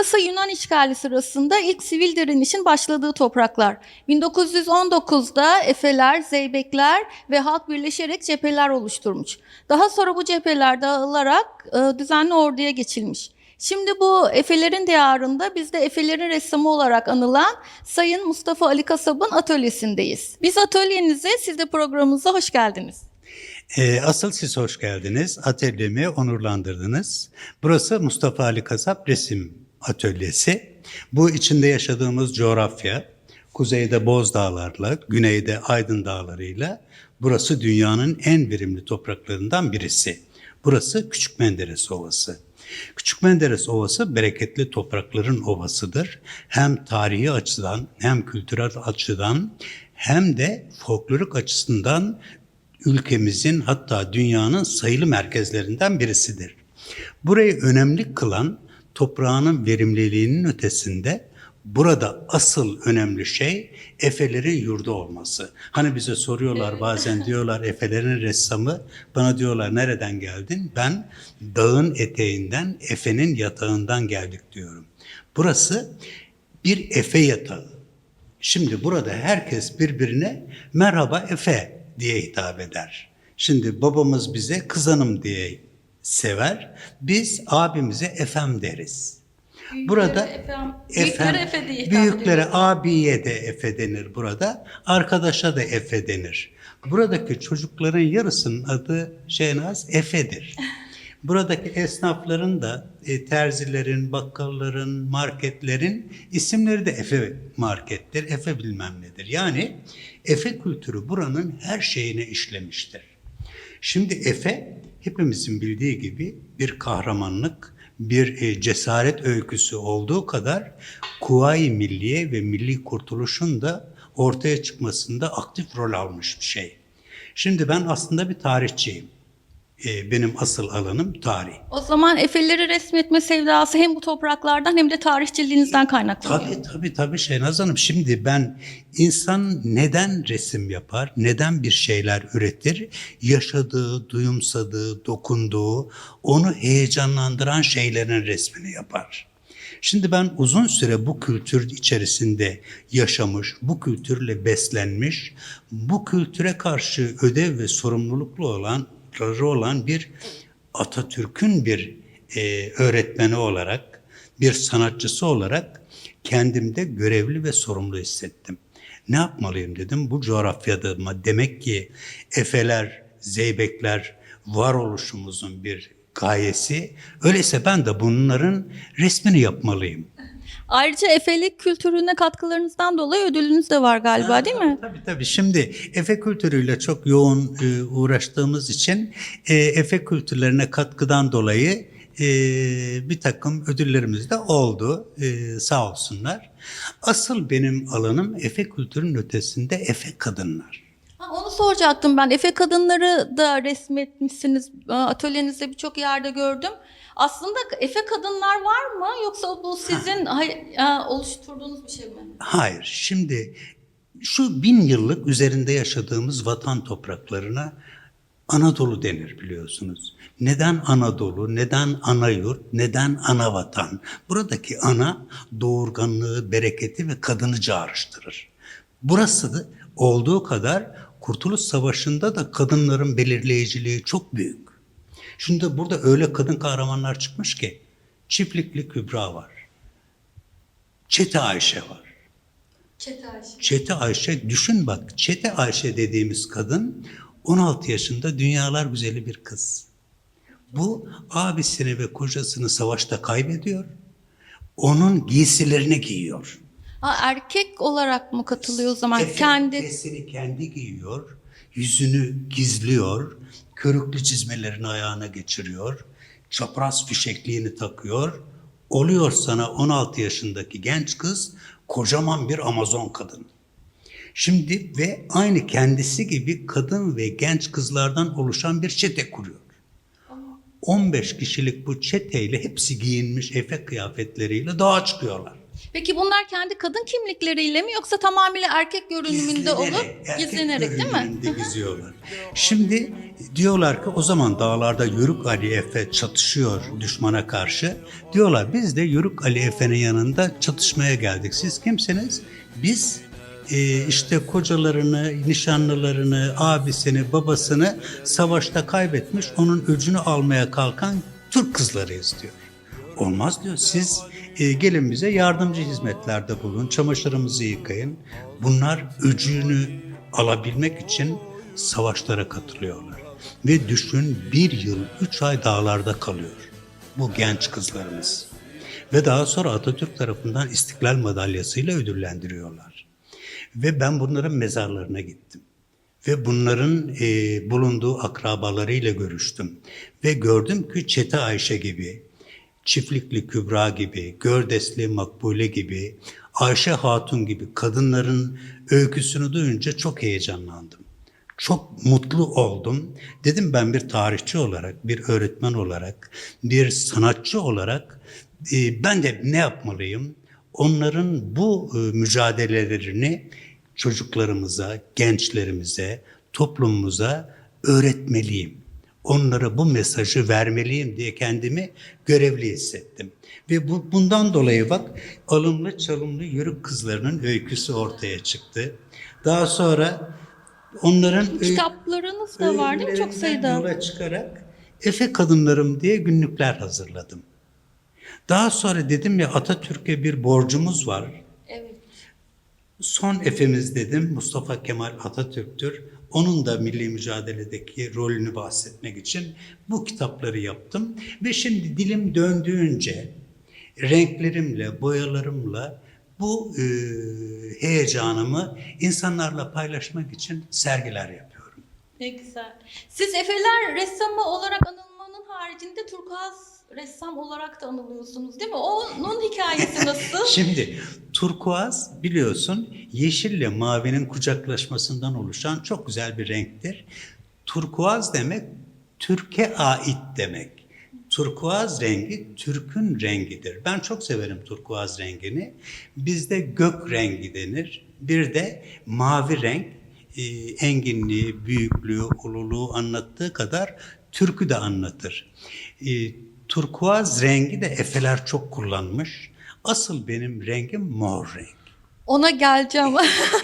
Burası Yunan işgali sırasında ilk sivil direnişin başladığı topraklar. 1919'da Efeler, Zeybekler ve halk birleşerek cepheler oluşturmuş. Daha sonra bu cepheler dağılarak e, düzenli orduya geçilmiş. Şimdi bu Efelerin diyarında biz de Efelerin ressamı olarak anılan Sayın Mustafa Ali Kasab'ın atölyesindeyiz. Biz atölyenize, siz de programımıza hoş geldiniz. Ee, asıl siz hoş geldiniz. Atölyemi onurlandırdınız. Burası Mustafa Ali Kasap Resim Atölyesi. Bu içinde yaşadığımız coğrafya, kuzeyde Boz Dağlar'la, güneyde Aydın Dağları'yla burası dünyanın en verimli topraklarından birisi. Burası Küçük Menderes Ovası. Küçük Menderes Ovası bereketli toprakların ovasıdır. Hem tarihi açıdan hem kültürel açıdan hem de folklorik açısından ülkemizin hatta dünyanın sayılı merkezlerinden birisidir. Burayı önemli kılan toprağının verimliliğinin ötesinde burada asıl önemli şey Efelerin yurdu olması. Hani bize soruyorlar bazen diyorlar Efelerin ressamı bana diyorlar nereden geldin? Ben dağın eteğinden Efe'nin yatağından geldik diyorum. Burası bir Efe yatağı. Şimdi burada herkes birbirine merhaba Efe diye hitap eder. Şimdi babamız bize kızanım diye sever. Biz abimize efem deriz. Burada efem- büyüklere Efe diye büyüklere abiye de Efe denir burada. Arkadaşa da Efe denir. Buradaki çocukların yarısının adı Şehnaz Efe'dir. Buradaki esnafların da e, terzilerin, bakkalların, marketlerin isimleri de Efe markettir, Efe bilmem nedir. Yani Efe kültürü buranın her şeyine işlemiştir. Şimdi Efe hepimizin bildiği gibi bir kahramanlık, bir e, cesaret öyküsü olduğu kadar Kuvayi Milliye ve Milli Kurtuluş'un da ortaya çıkmasında aktif rol almış bir şey. Şimdi ben aslında bir tarihçiyim. E, benim asıl alanım tarih. O zaman Efeleri resmetme sevdası hem bu topraklardan hem de tarihçiliğinizden kaynaklanıyor. Tabii tabii tabii Şehnaz Hanım. Şimdi ben insan neden resim yapar, neden bir şeyler üretir? Yaşadığı, duyumsadığı, dokunduğu, onu heyecanlandıran şeylerin resmini yapar. Şimdi ben uzun süre bu kültür içerisinde yaşamış, bu kültürle beslenmiş, bu kültüre karşı ödev ve sorumluluklu olan olan bir Atatürk'ün bir e, öğretmeni olarak, bir sanatçısı olarak kendimde görevli ve sorumlu hissettim. Ne yapmalıyım dedim. Bu coğrafyada ama demek ki Efeler, Zeybekler varoluşumuzun bir gayesi. Öyleyse ben de bunların resmini yapmalıyım. Ayrıca Efelik kültürüne katkılarınızdan dolayı ödülünüz de var galiba değil mi? Tabii tabii. Şimdi Efe kültürüyle çok yoğun e, uğraştığımız için e, Efe kültürlerine katkıdan dolayı e, bir takım ödüllerimiz de oldu. E, sağ olsunlar. Asıl benim alanım Efe kültürünün ötesinde Efe kadınlar. Ha, onu soracaktım ben. Efe kadınları da resmetmişsiniz. Atölyenizde birçok yerde gördüm. Aslında Efe kadınlar var mı yoksa bu sizin hay- aa, oluşturduğunuz bir şey mi? Hayır. Şimdi şu bin yıllık üzerinde yaşadığımız vatan topraklarına Anadolu denir biliyorsunuz. Neden Anadolu, neden ana yurt, neden ana vatan? Buradaki ana doğurganlığı, bereketi ve kadını çağrıştırır. Burası da olduğu kadar Kurtuluş Savaşı'nda da kadınların belirleyiciliği çok büyük. Şimdi burada öyle kadın kahramanlar çıkmış ki Çiftlikli Kübra var. Çete Ayşe var. Çete Ayşe düşün bak Çete Ayşe dediğimiz kadın 16 yaşında dünyalar güzeli bir kız. Bu abisini ve kocasını savaşta kaybediyor. Onun giysilerini giyiyor. Ha, erkek olarak mı katılıyor o zaman? Efe- Kendi kendi giyiyor. Yüzünü gizliyor. Körüklü çizmelerini ayağına geçiriyor. Çapraz fişekliğini takıyor. Oluyor sana 16 yaşındaki genç kız kocaman bir Amazon kadın. Şimdi ve aynı kendisi gibi kadın ve genç kızlardan oluşan bir çete kuruyor. 15 kişilik bu çeteyle hepsi giyinmiş Efe kıyafetleriyle dağa çıkıyorlar. Peki bunlar kendi kadın kimlikleriyle mi yoksa tamamıyla erkek görünümünde olup gizlenerek değil mi? geziyorlar. Şimdi diyorlar ki o zaman dağlarda Yörük Ali Efe çatışıyor düşmana karşı. Diyorlar biz de Yörük Ali Efe'nin yanında çatışmaya geldik. Siz kimsiniz? Biz e, işte kocalarını, nişanlılarını, abisini, babasını savaşta kaybetmiş, onun öcünü almaya kalkan Türk kızlarıyız diyor. Olmaz diyor. Siz e, gelin bize yardımcı hizmetlerde bulun, çamaşırımızı yıkayın. Bunlar öcünü alabilmek için savaşlara katılıyorlar. Ve düşün bir yıl, üç ay dağlarda kalıyor bu genç kızlarımız. Ve daha sonra Atatürk tarafından İstiklal Madalyası'yla ödüllendiriyorlar. Ve ben bunların mezarlarına gittim. Ve bunların e, bulunduğu akrabalarıyla görüştüm. Ve gördüm ki Çete Ayşe gibi, Çiftlikli Kübra gibi, Gördesli Makbule gibi, Ayşe Hatun gibi kadınların öyküsünü duyunca çok heyecanlandım. Çok mutlu oldum. Dedim ben bir tarihçi olarak, bir öğretmen olarak, bir sanatçı olarak e, ben de ne yapmalıyım? Onların bu e, mücadelelerini çocuklarımıza, gençlerimize, toplumumuza öğretmeliyim. Onlara bu mesajı vermeliyim diye kendimi görevli hissettim. Ve bu, bundan dolayı bak alımlı çalımlı yörük kızlarının öyküsü ortaya çıktı. Daha sonra onların Kitaplarınız da var değil mi? Çok sayıda. yola çıkarak Efe Kadınlarım diye günlükler hazırladım. Daha sonra dedim ya Atatürk'e bir borcumuz var. Evet. Son efemiz dedim Mustafa Kemal Atatürk'tür. Onun da milli mücadeledeki rolünü bahsetmek için bu kitapları yaptım. Ve şimdi dilim döndüğünce renklerimle, boyalarımla bu e, heyecanımı insanlarla paylaşmak için sergiler yapıyorum. Ne güzel. Siz Efeler ressamı olarak anılmanın haricinde turkuaz ressam olarak da anılıyorsunuz değil mi? Onun hikayesi nasıl? Şimdi turkuaz biliyorsun yeşille mavinin kucaklaşmasından oluşan çok güzel bir renktir. Turkuaz demek Türkiye ait demek. Turkuaz rengi Türk'ün rengidir. Ben çok severim turkuaz rengini. Bizde gök rengi denir. Bir de mavi renk e, enginliği, büyüklüğü, ululuğu anlattığı kadar Türk'ü de anlatır. E, turkuaz rengi de Efeler çok kullanmış. Asıl benim rengim mor renk. Ona geleceğim.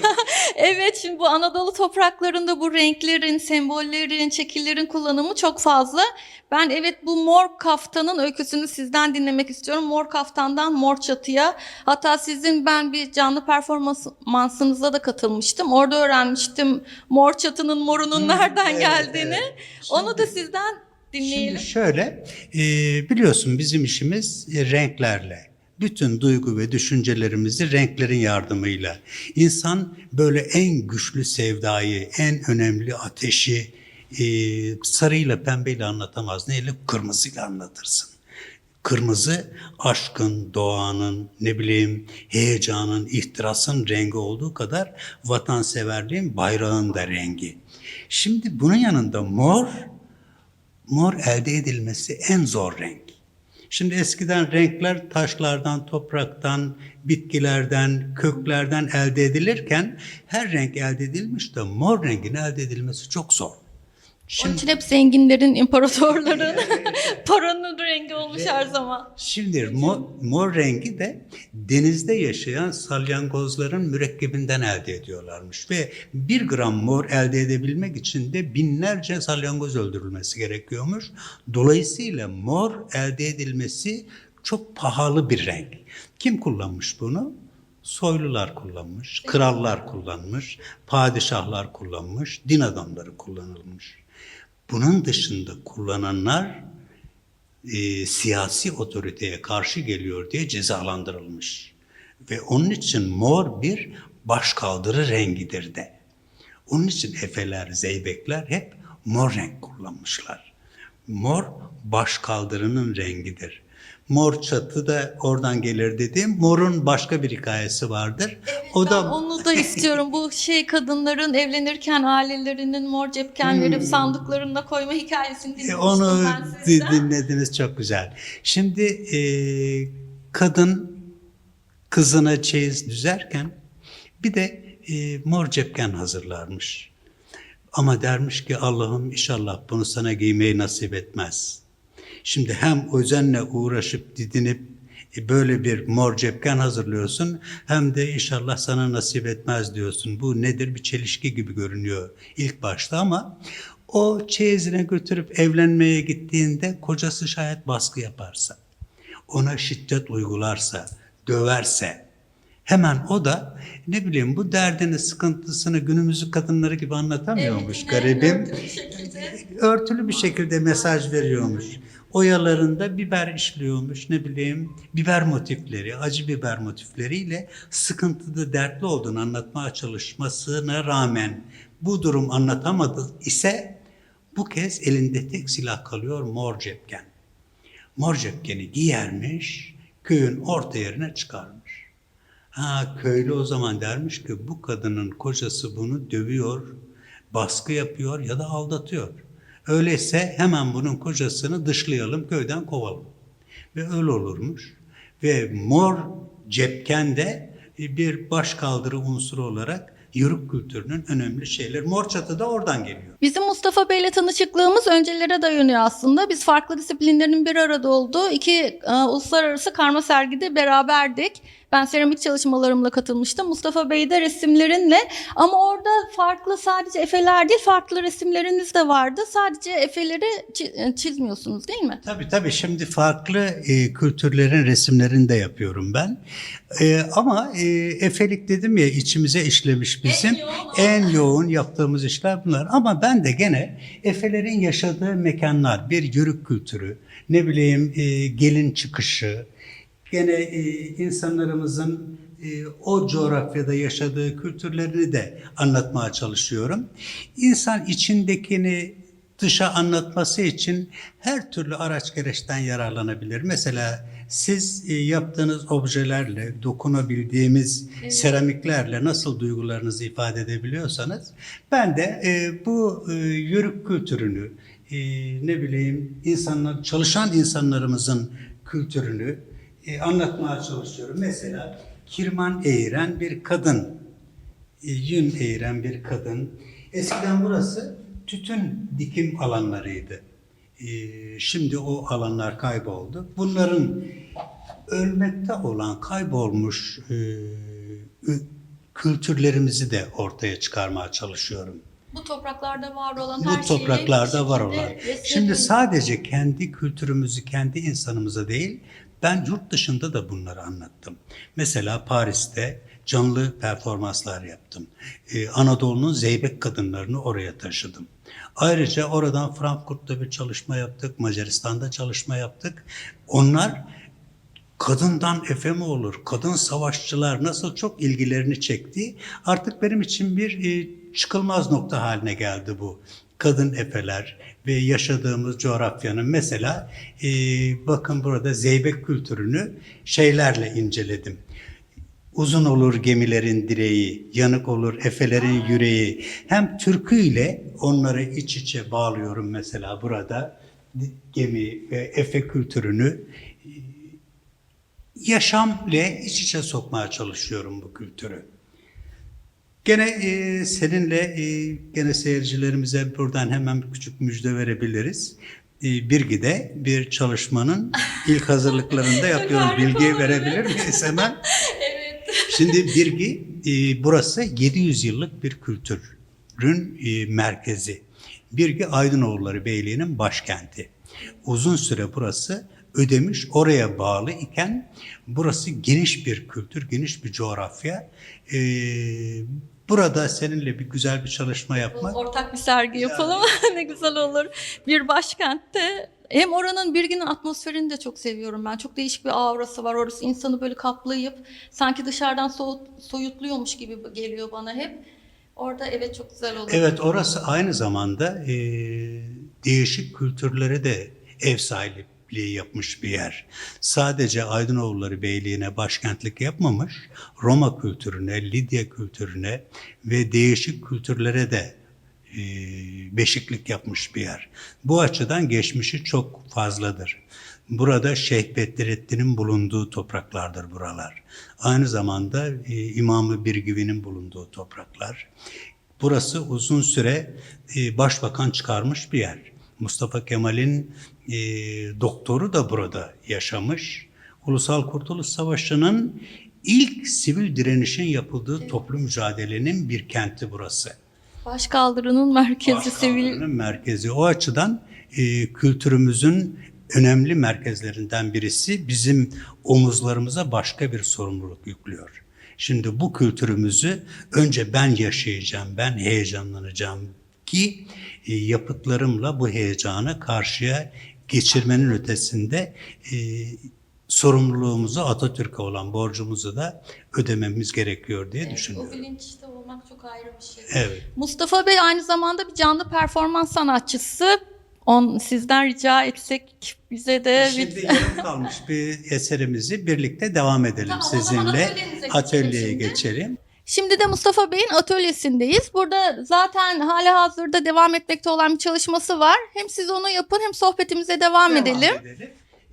evet şimdi bu Anadolu topraklarında bu renklerin, sembollerin, şekillerin kullanımı çok fazla. Ben evet bu mor kaftanın öyküsünü sizden dinlemek istiyorum. Mor kaftandan mor çatıya. Hatta sizin ben bir canlı performansınıza da katılmıştım. Orada öğrenmiştim mor çatının morunun nereden evet, geldiğini. evet. Onu da sizden dinleyelim. Şimdi şöyle, e, biliyorsun bizim işimiz e, renklerle. Bütün duygu ve düşüncelerimizi renklerin yardımıyla. İnsan böyle en güçlü sevdayı, en önemli ateşi e, sarıyla pembeyle anlatamaz. Neyle? Kırmızıyla anlatırsın. Kırmızı aşkın, doğanın, ne bileyim heyecanın, ihtirasın rengi olduğu kadar vatanseverliğin, bayrağın da rengi. Şimdi bunun yanında mor, mor elde edilmesi en zor renk. Şimdi eskiden renkler taşlardan, topraktan, bitkilerden, köklerden elde edilirken her renk elde edilmiş de mor rengin elde edilmesi çok zor. Onun için hep zenginlerin, imparatorların paranın rengi olmuş her zaman. Şimdi mor, mor rengi de denizde yaşayan salyangozların mürekkebinden elde ediyorlarmış. Ve bir gram mor elde edebilmek için de binlerce salyangoz öldürülmesi gerekiyormuş. Dolayısıyla mor elde edilmesi çok pahalı bir renk. Kim kullanmış bunu? Soylular kullanmış, krallar kullanmış, padişahlar kullanmış, din adamları kullanılmış. Bunun dışında kullananlar e, siyasi otoriteye karşı geliyor diye cezalandırılmış. Ve onun için mor bir başkaldırı rengidir de. Onun için Efeler, Zeybekler hep mor renk kullanmışlar. Mor başkaldırının rengidir. Mor çatı da oradan gelir dediğim morun başka bir hikayesi vardır. o Ben da onu da istiyorum. Bu şey kadınların evlenirken ailelerinin mor cepken verip sandıklarına koyma hikayesini E, dinlemiştim onu ben dinlediniz çok güzel. Şimdi e, kadın kızına çeyiz düzerken bir de e, mor cepken hazırlarmış. Ama dermiş ki Allah'ım inşallah bunu sana giymeyi nasip etmez. Şimdi hem özenle uğraşıp didinip e, böyle bir mor cepken hazırlıyorsun hem de inşallah sana nasip etmez diyorsun. Bu nedir? Bir çelişki gibi görünüyor ilk başta ama o çeyizine götürüp evlenmeye gittiğinde kocası şayet baskı yaparsa, ona şiddet uygularsa, döverse, Hemen o da ne bileyim bu derdini, sıkıntısını günümüzü kadınları gibi anlatamıyormuş garibim. Örtülü bir şekilde mesaj veriyormuş. Oyalarında biber işliyormuş ne bileyim biber motifleri, acı biber motifleriyle sıkıntılı, dertli olduğunu anlatmaya çalışmasına rağmen bu durum anlatamadı ise bu kez elinde tek silah kalıyor mor cepken. Mor cepkeni giyermiş, köyün orta yerine çıkarmış. Ha köylü o zaman dermiş ki bu kadının kocası bunu dövüyor, baskı yapıyor ya da aldatıyor. Öyleyse hemen bunun kocasını dışlayalım, köyden kovalım. Ve öyle olurmuş. Ve mor cepken de bir başkaldırı unsuru olarak yörük kültürünün önemli şeyleri. Mor çatı da oradan geliyor. Bizim Mustafa Bey'le tanışıklığımız öncelere dayanıyor aslında. Biz farklı disiplinlerin bir arada olduğu iki e, uluslararası karma sergide beraberdik. Ben seramik çalışmalarımla katılmıştım. Mustafa Bey de resimlerinle ama orada farklı sadece efeler değil farklı resimleriniz de vardı. Sadece efeleri e, çizmiyorsunuz değil mi? Tabii tabii şimdi farklı e, kültürlerin resimlerini de yapıyorum ben. E, ama e, efelik dedim ya içimize işlemiş bizim. En yoğun. En yoğun yaptığımız işler bunlar. Ama ben de gene efelerin yaşadığı mekanlar, bir yörük kültürü, ne bileyim e, gelin çıkışı, gene e, insanlarımızın e, o coğrafyada yaşadığı kültürlerini de anlatmaya çalışıyorum. İnsan içindekini dışa anlatması için her türlü araç gereçten yararlanabilir. Mesela siz e, yaptığınız objelerle, dokunabildiğimiz seramiklerle nasıl duygularınızı ifade edebiliyorsanız ben de e, bu e, yörük kültürünü, e, ne bileyim insanlar, çalışan insanlarımızın kültürünü e, anlatmaya çalışıyorum. Mesela kirman eğiren bir kadın e, yün eğiren bir kadın. Eskiden burası tütün dikim alanlarıydı. E, Şimdi o alanlar kayboldu. Bunların ölmekte olan kaybolmuş e, kültürlerimizi de ortaya çıkarmaya çalışıyorum. Bu topraklarda var olan Bu topraklarda var olan. Şimdi sadece kendi kültürümüzü, kendi insanımıza değil, ben yurt dışında da bunları anlattım. Mesela Paris'te canlı performanslar yaptım. Ee, Anadolu'nun zeybek kadınlarını oraya taşıdım. Ayrıca oradan Frankfurt'ta bir çalışma yaptık, Macaristan'da çalışma yaptık. Onlar kadından efe mi olur, kadın savaşçılar nasıl çok ilgilerini çekti. Artık benim için bir e, çıkılmaz nokta haline geldi bu. Kadın efeler ve yaşadığımız coğrafyanın mesela e, bakın burada zeybek kültürünü şeylerle inceledim. Uzun olur gemilerin direği, yanık olur efelerin yüreği. Hem türküyle onları iç içe bağlıyorum mesela burada. Gemi ve efe kültürünü yaşamla iç içe sokmaya çalışıyorum bu kültürü. Gene e, seninle e, gene seyircilerimize buradan hemen bir küçük müjde verebiliriz. E, Birgi'de bir çalışmanın ilk hazırlıklarında yapıyoruz. Bilgi verebilir miyiz hemen? Evet. Şimdi Birgi e, burası 700 yıllık bir kültürün e, merkezi. Birgi Aydınoğulları Beyliği'nin başkenti. Uzun süre burası ödemiş oraya bağlı iken burası geniş bir kültür, geniş bir coğrafya. E, burada seninle bir güzel bir çalışma yapmak Ortak bir sergi yapalım. ne güzel olur. Bir başkentte hem oranın Birgin'in atmosferini de çok seviyorum ben. Çok değişik bir aurası var. Orası insanı böyle kaplayıp sanki dışarıdan soğut, soyutluyormuş gibi geliyor bana hep. Orada evet çok güzel olur. Evet orası aynı zamanda e, değişik kültürlere de ev sahipliği yapmış bir yer. Sadece Aydınoğulları Beyliği'ne başkentlik yapmamış, Roma kültürüne, Lidya kültürüne ve değişik kültürlere de e, beşiklik yapmış bir yer. Bu açıdan geçmişi çok fazladır. Burada Şeyh Bedrettin'in bulunduğu topraklardır buralar. Aynı zamanda e, İmam-ı Birgivi'nin bulunduğu topraklar. Burası uzun süre e, başbakan çıkarmış bir yer. Mustafa Kemal'in e, doktoru da burada yaşamış. Ulusal Kurtuluş Savaşı'nın ilk sivil direnişin yapıldığı toplu mücadelenin bir kenti burası. Başkaldırının merkezi sivil. Başkaldırının merkezi. O açıdan e, kültürümüzün önemli merkezlerinden birisi bizim omuzlarımıza başka bir sorumluluk yüklüyor. Şimdi bu kültürümüzü önce ben yaşayacağım, ben heyecanlanacağım ki e, yapıtlarımla bu heyecanı karşıya geçirmenin ötesinde e, sorumluluğumuzu Atatürk'e olan borcumuzu da ödememiz gerekiyor diye O düşünüyorum. bilinçte olmak çok ayrı bir şey. Evet. Mustafa Bey aynı zamanda bir canlı performans sanatçısı. On, sizden rica etsek bize de Şimdi bir... yarım kalmış bir eserimizi birlikte devam edelim Tamam, o sizinle. Atölyeye geçelim. Şimdi de Mustafa Bey'in atölyesindeyiz. Burada zaten hala hazırda devam etmekte olan bir çalışması var. Hem siz onu yapın hem sohbetimize devam, Devam edelim.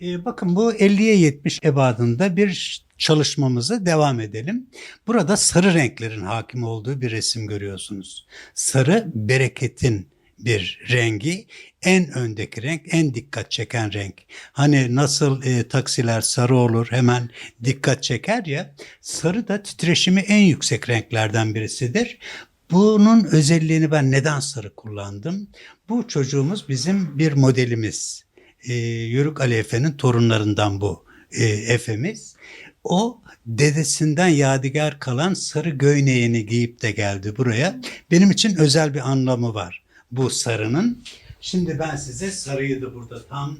Ee, bakın bu 50'ye 70 ebadında bir çalışmamızı devam edelim. Burada sarı renklerin hakim olduğu bir resim görüyorsunuz. Sarı bereketin bir rengi, en öndeki renk, en dikkat çeken renk. Hani nasıl e, taksiler sarı olur hemen dikkat çeker ya, sarı da titreşimi en yüksek renklerden birisidir. Bunun özelliğini ben neden sarı kullandım? Bu çocuğumuz bizim bir modelimiz. E, Yörük Ali Efe'nin torunlarından bu e, Efe'miz. O dedesinden yadigar kalan sarı göğneğini giyip de geldi buraya. Benim için özel bir anlamı var bu sarının. Şimdi ben size sarıyı da burada tam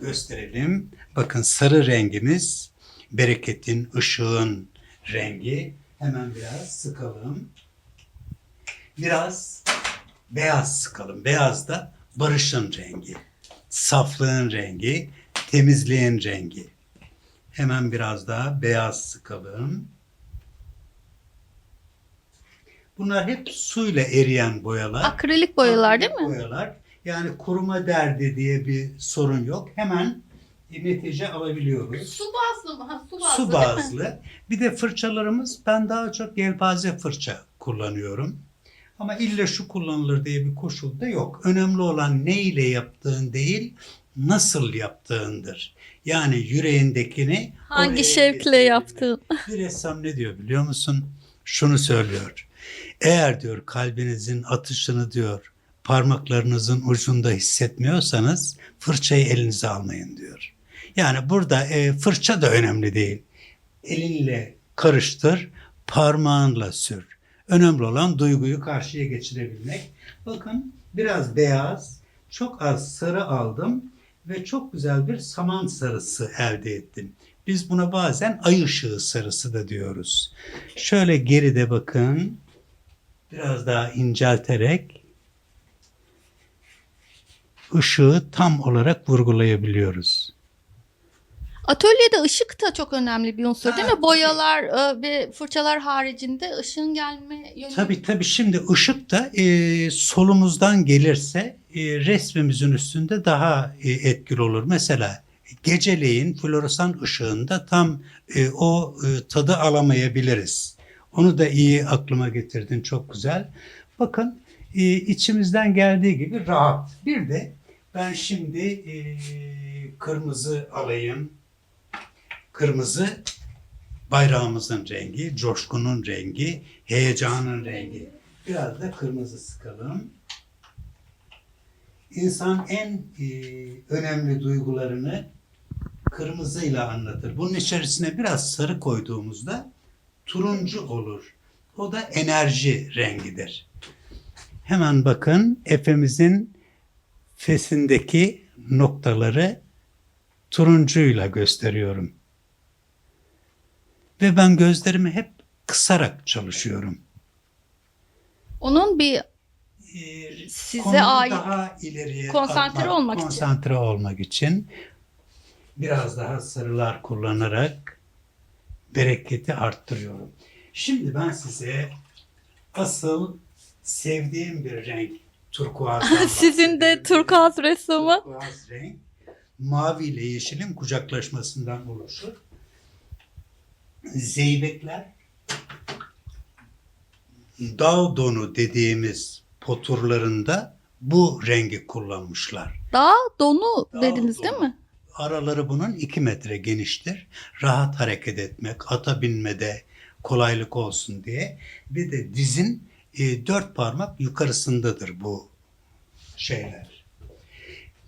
gösterelim. Bakın sarı rengimiz bereketin, ışığın rengi. Hemen biraz sıkalım. Biraz beyaz sıkalım. Beyaz da barışın rengi, saflığın rengi, temizliğin rengi. Hemen biraz daha beyaz sıkalım. Bunlar hep suyla eriyen boyalar. Akrilik boyalar değil Akrilik mi? Boyalar. Yani kuruma derdi diye bir sorun yok. Hemen netice alabiliyoruz. Su bazlı mı? Ha, su bazlı, Su değil mi? bazlı. Bir de fırçalarımız ben daha çok yelpaze fırça kullanıyorum. Ama illa şu kullanılır diye bir koşul da yok. Önemli olan ne ile yaptığın değil, nasıl yaptığındır. Yani yüreğindekini Hangi şevkle yaptığın. Bir ressam ne diyor biliyor musun? Şunu söylüyor. Eğer diyor kalbinizin atışını diyor parmaklarınızın ucunda hissetmiyorsanız fırçayı elinize almayın diyor. Yani burada e, fırça da önemli değil. Elinle karıştır, parmağınla sür. Önemli olan duyguyu karşıya geçirebilmek. Bakın biraz beyaz, çok az sarı aldım ve çok güzel bir saman sarısı elde ettim. Biz buna bazen ay ışığı sarısı da diyoruz. Şöyle geride bakın. Biraz daha incelterek ışığı tam olarak vurgulayabiliyoruz. Atölyede ışık da çok önemli bir unsur değil mi? Boyalar e, ve fırçalar haricinde ışığın gelme yönü. Tabii tabii şimdi ışık da e, solumuzdan gelirse e, resmimizin üstünde daha e, etkili olur. Mesela geceleyin floresan ışığında tam e, o e, tadı alamayabiliriz. Onu da iyi aklıma getirdin çok güzel. Bakın e, içimizden geldiği gibi rahat. Bir de ben şimdi e, kırmızı alayım. Kırmızı bayrağımızın rengi, coşkunun rengi, heyecanın rengi. Biraz da kırmızı sıkalım. İnsan en e, önemli duygularını kırmızıyla anlatır. Bunun içerisine biraz sarı koyduğumuzda turuncu olur. O da enerji rengidir. Hemen bakın Efemizin fesindeki noktaları turuncuyla gösteriyorum. Ve ben gözlerimi hep kısarak çalışıyorum. Onun bir Ee, Size ait- daha ileriye konsantre atmak, olmak için. konsantre olmak için biraz daha sarılar kullanarak bereketi arttırıyorum. Şimdi ben size asıl sevdiğim bir renk turkuazdan sizin de turkuaz ressamı. Turkuaz renk. mavi ile yeşilin kucaklaşmasından oluşur. Zeybekler dağ donu dediğimiz poturlarında bu rengi kullanmışlar. Dağ donu Dağ dediniz donu. değil mi? Araları bunun 2 metre geniştir. Rahat hareket etmek, ata binmede kolaylık olsun diye. Bir de dizin e, dört parmak yukarısındadır bu şeyler.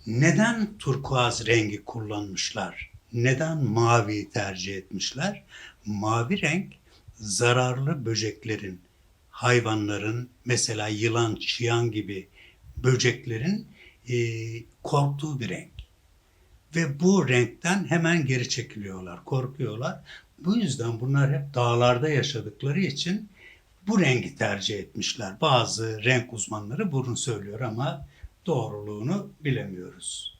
Neden turkuaz rengi kullanmışlar? Neden maviyi tercih etmişler? Mavi renk zararlı böceklerin, hayvanların, mesela yılan, çıyan gibi böceklerin e, korktuğu bir renk. Ve bu renkten hemen geri çekiliyorlar, korkuyorlar. Bu yüzden bunlar hep dağlarda yaşadıkları için bu rengi tercih etmişler. Bazı renk uzmanları bunu söylüyor ama doğruluğunu bilemiyoruz.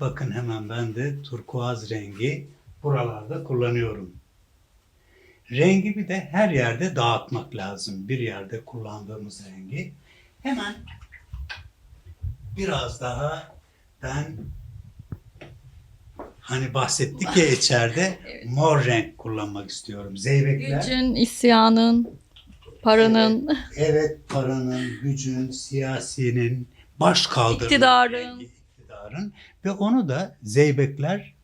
Bakın hemen ben de turkuaz rengi buralarda kullanıyorum. Rengi bir de her yerde dağıtmak lazım. Bir yerde kullandığımız rengi. Hemen biraz daha ben hani bahsettik ya içeride mor renk kullanmak istiyorum. Zeybekler. Gücün, isyanın, paranın, Evet paranın, gücün, siyasinin, baş kaldırma İktidarın. rengi, iktidarın ve onu da zeybekler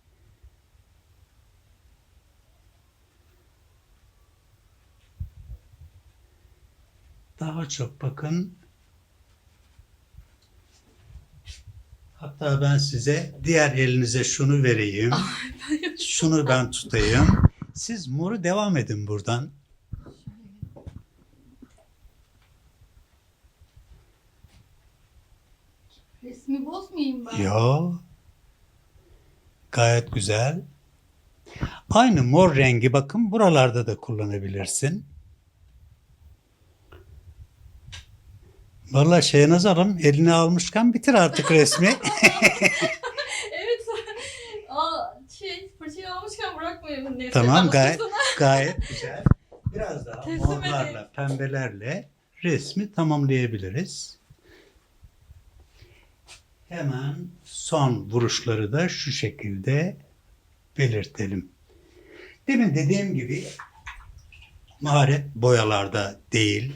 daha çok bakın hatta ben size diğer elinize şunu vereyim. şunu ben tutayım. Siz moru devam edin buradan. Resmi bozmayayım ben. Yo. Gayet güzel. Aynı mor rengi bakın buralarda da kullanabilirsin. Vallahi Şehnaz Hanım eline almışken bitir artık resmi. evet. Aa, şey, fırçayı almışken bırakmayalım neyse. tamam gayet gayet güzel. Biraz daha Teslim morlarla, pembelerle resmi tamamlayabiliriz. Hemen son vuruşları da şu şekilde belirtelim. Demin dediğim gibi maharet boyalarda değil,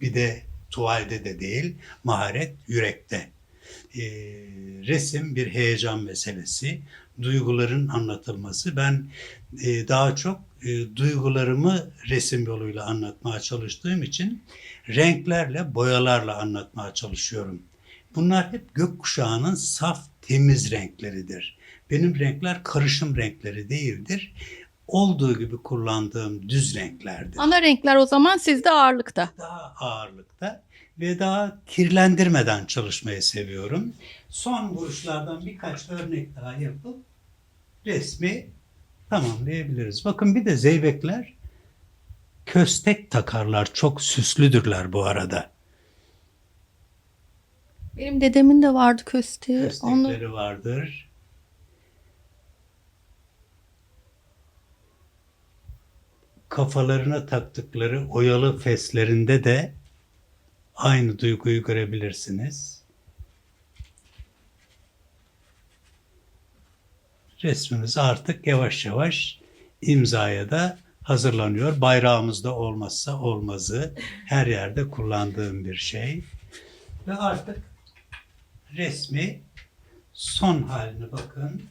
bir de tuvalde de değil, maharet yürekte. Ee, resim bir heyecan meselesi, duyguların anlatılması. Ben e, daha çok e, duygularımı resim yoluyla anlatmaya çalıştığım için renklerle, boyalarla anlatmaya çalışıyorum. Bunlar hep gökkuşağının saf, temiz renkleridir. Benim renkler karışım renkleri değildir. Olduğu gibi kullandığım düz renklerdir. Ana renkler o zaman sizde ağırlıkta. Daha ağırlıkta ve daha kirlendirmeden çalışmayı seviyorum. Son vuruşlardan birkaç örnek daha yapıp resmi tamamlayabiliriz. Bakın bir de zeybekler köstek takarlar. Çok süslüdürler bu arada. Benim dedemin de vardı kösteği. Onu Köstekleri vardır. Kafalarına taktıkları oyalı feslerinde de aynı duyguyu görebilirsiniz. Resmimiz artık yavaş yavaş imzaya da hazırlanıyor. Bayrağımızda olmazsa olmazı her yerde kullandığım bir şey. Ve artık resmi son haline bakın.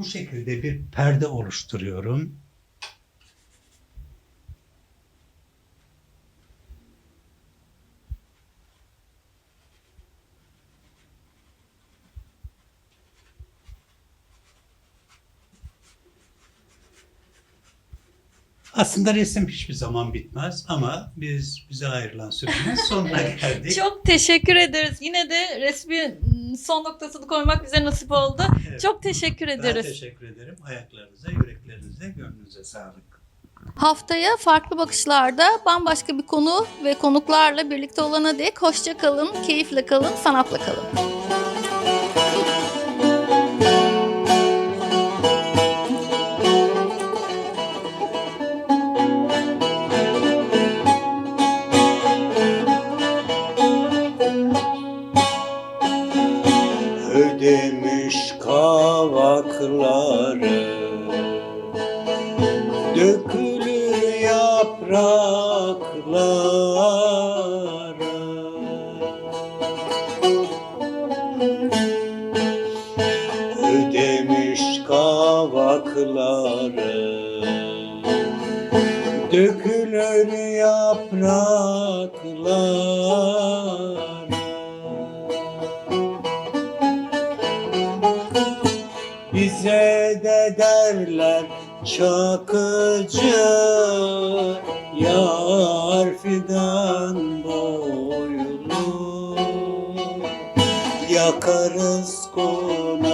Bu şekilde bir perde oluşturuyorum. Aslında resim hiçbir zaman bitmez ama biz bize ayrılan sürenin sonuna geldik. Çok teşekkür ederiz. Yine de resmi son noktasını koymak bize nasip oldu. Evet. Çok teşekkür Ben ederiz. teşekkür ederim. Ayaklarınıza, yüreklerinize, gönlünüze sağlık. Haftaya farklı bakışlarda bambaşka bir konu ve konuklarla birlikte olana dek hoşça kalın, keyifle kalın, sanatla kalın. De derler çakıcı Yar fidan boylu. Yakarız konakları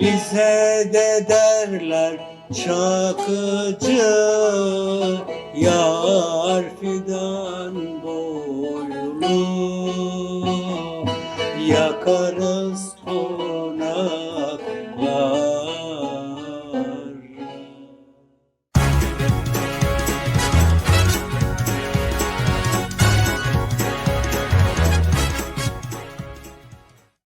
Bize de derler çakıcı